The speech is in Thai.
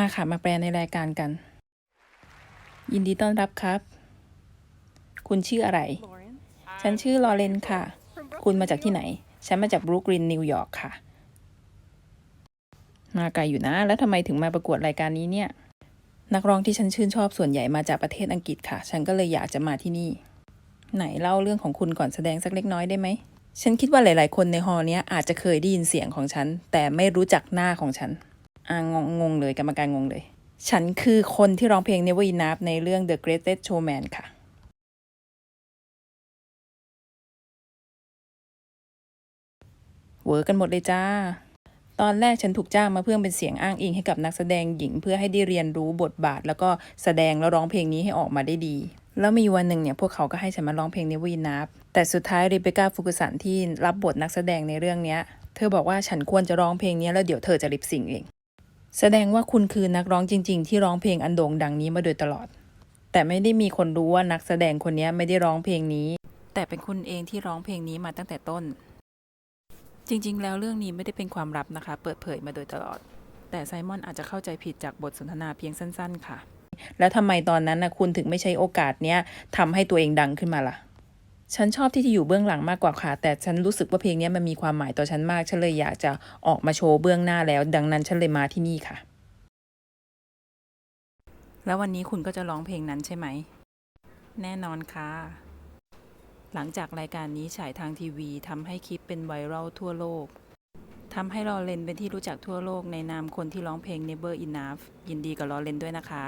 มาค่ะ มาแปลในรายการกัน ยินดีต้อนรับครับ คุณชื่ออะไร ฉันชื่อลอเรนค่ะ คุณมาจากที่ไหน ฉันมาจากบรุกลินนิวยอร์กค่ะ มาไกลอยู่นะ แล้วทำไมถึงมาประกวดรายการนี้เนี่ย นักร้องที่ฉันชื่นชอบส่วนใหญ่มาจากประเทศอังกฤษค่ะ ฉันก็เลยอยากจะมาที่นี่ ไหนเล่าเรื่องของคุณก่อนแสดงสักเล็กน้อยได้ไหม ฉันคิดว่าหลาย ๆ คนในฮอลล์เนี้ยอาจจะเคยได้ยินเสียงของฉัน แต่ไม่รู้จักหน้าของฉันอ่า งงงงเลยกรรมการงงเลย ฉันคือคนที่ร้องเพลง Never Enough ในเรื่อง The Greatest Showman ค่ะเวอร์กันหมดเลยจ้า ตอนแรกฉันถูกจ้างมาเพื่อเป็นเสียงอ้างอิงให้กับนักแสดงหญิง เพื่อให้ได้เรียนรู้บทบาท แล้วก็แสดงแล้วร้องเพลงนี้ให้ออกมาได้ดี แล้วมีวันหนึ่งเนี่ยพวกเขาก็ให้ฉันมาร้องเพลง Never Enough แต่สุดท้ายริเบก้าฟูกุสันที่รับบทนักแสดงในเรื่องเนี้ย เธอบอกว่าฉันควรจะร้องเพลงนี้แล้วเดี๋ยวเธอจะริบสิ่งเอง แสดงว่าคุณคือนักร้องจริง ๆ ที่ร้องเพลงอันโด่งดังนี้มาโดยตลอด แต่ไม่ได้มีคนรู้ว่านักแสดงคนนี้ไม่ได้ร้องเพลงนี้ แต่เป็นคุณเองที่ร้องเพลงนี้มาตั้งแต่ต้น จริง ๆ แล้วเรื่องนี้ไม่ได้เป็นความลับนะคะ เปิดเผยมาโดยตลอด แต่ไซมอนอาจจะเข้าใจผิดจากบทสนทนาเพียงสั้น ๆ ค่ะ แล้วทำไมตอนนั้นนะคุณถึงไม่ใช้โอกาสเนี้ยทำให้ตัวเองดังขึ้นมาล่ะ ฉันชอบที่จะอยู่เบื้องหลังมากกว่าค่ะ แต่ฉันรู้สึกว่าเพลงนี้มันมีความหมายต่อฉันมาก ฉันเลยอยากจะออกมาโชว์เบื้องหน้าแล้ว ดังนั้นฉันเลยมาที่นี่ค่ะ แล้ววันนี้คุณก็จะร้องเพลงนั้นใช่ไหม แน่นอนค่ะ หลังจากรายการนี้ฉายทางทีวีทำให้คลิปเป็นไวรัลทั่วโลกทำให้ลอเรนเป็นที่รู้จักทั่วโลกในนามคนที่ร้องเพลง Never Enough ยินดีกับลอเรนด้วยนะคะ